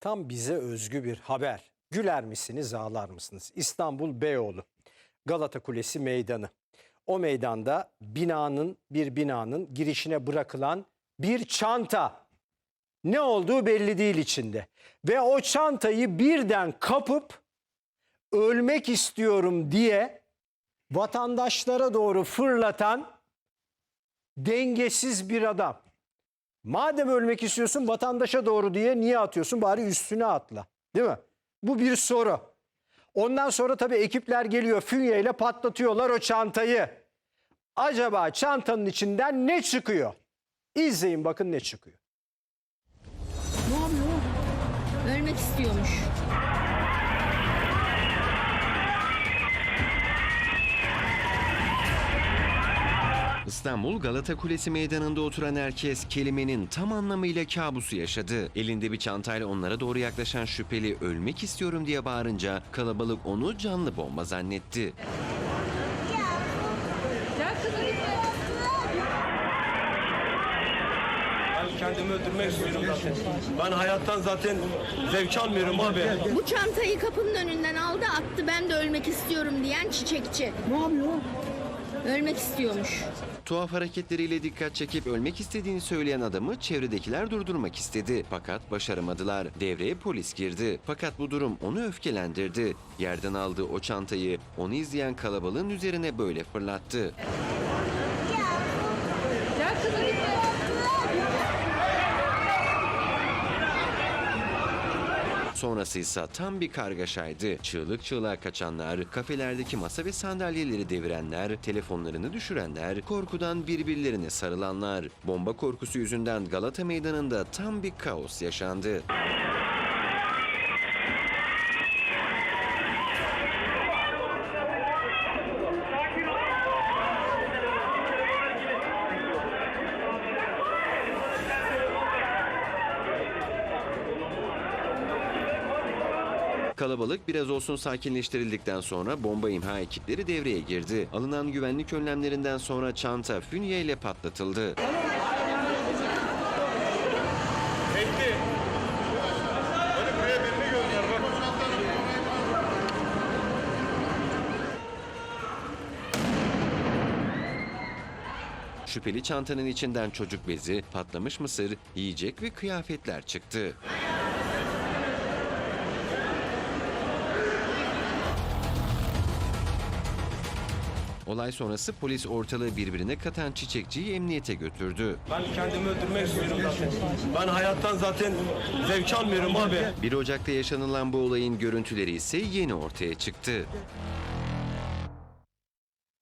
Tam bize özgü bir haber. Güler misiniz, ağlar mısınız? İstanbul Beyoğlu, Galata Kulesi meydanı. O meydanda binanın, bir binanın girişine bırakılan bir çanta. Ne olduğu belli değil içinde. Ve o çantayı birden kapıp ölmek istiyorum diye vatandaşlara doğru fırlatan dengesiz bir adam. Madem ölmek istiyorsun vatandaşa doğru diye niye atıyorsun? Bari üstüne atla. Değil mi? Bu bir soru. Ondan sonra tabii ekipler geliyor fünyeyle patlatıyorlar o çantayı. Acaba çantanın içinden ne çıkıyor? İzleyin bakın ne çıkıyor. Ne yapıyor? Ölmek istiyormuş. İstanbul Galata Kulesi meydanında oturan herkes kelimenin tam anlamıyla kabusu yaşadı. Elinde bir çantayla onlara doğru yaklaşan şüpheli ölmek istiyorum diye bağırınca kalabalık onu canlı bomba zannetti. Ben kendimi öldürmek istiyorum zaten. Ben hayattan zaten zevk almıyorum abi. Bu çantayı kapının önünden aldı attı ben de ölmek istiyorum diyen çiçekçi. Ne yapıyor? Ölmek istiyormuş. Tuhaf hareketleriyle dikkat çekip ölmek istediğini söyleyen adamı çevredekiler durdurmak istedi. Fakat başaramadılar. Devreye polis girdi. Fakat bu durum onu öfkelendirdi. Yerden aldığı o çantayı onu izleyen kalabalığın üzerine böyle fırlattı. Sonrası ise tam bir kargaşaydı. Çığlık çığlığa kaçanlar, kafelerdeki masa ve sandalyeleri devirenler, telefonlarını düşürenler, korkudan birbirlerine sarılanlar. Bomba korkusu yüzünden Galata Meydanı'nda tam bir kaos yaşandı. Kalabalık biraz olsun sakinleştirildikten sonra bomba imha ekipleri devreye girdi. Alınan güvenlik önlemlerinden sonra çanta fünyeyle patlatıldı. Şüpheli çantanın içinden çocuk bezi, patlamış mısır, yiyecek ve kıyafetler çıktı. Olay sonrası polis ortalığı birbirine katan çiçekçiyi emniyete götürdü. Ben kendimi öldürmek istiyorum zaten. Ben hayattan zaten zevk almıyorum abi. 1 Ocak'ta yaşanılan bu olayın görüntüleri ise yeni ortaya çıktı.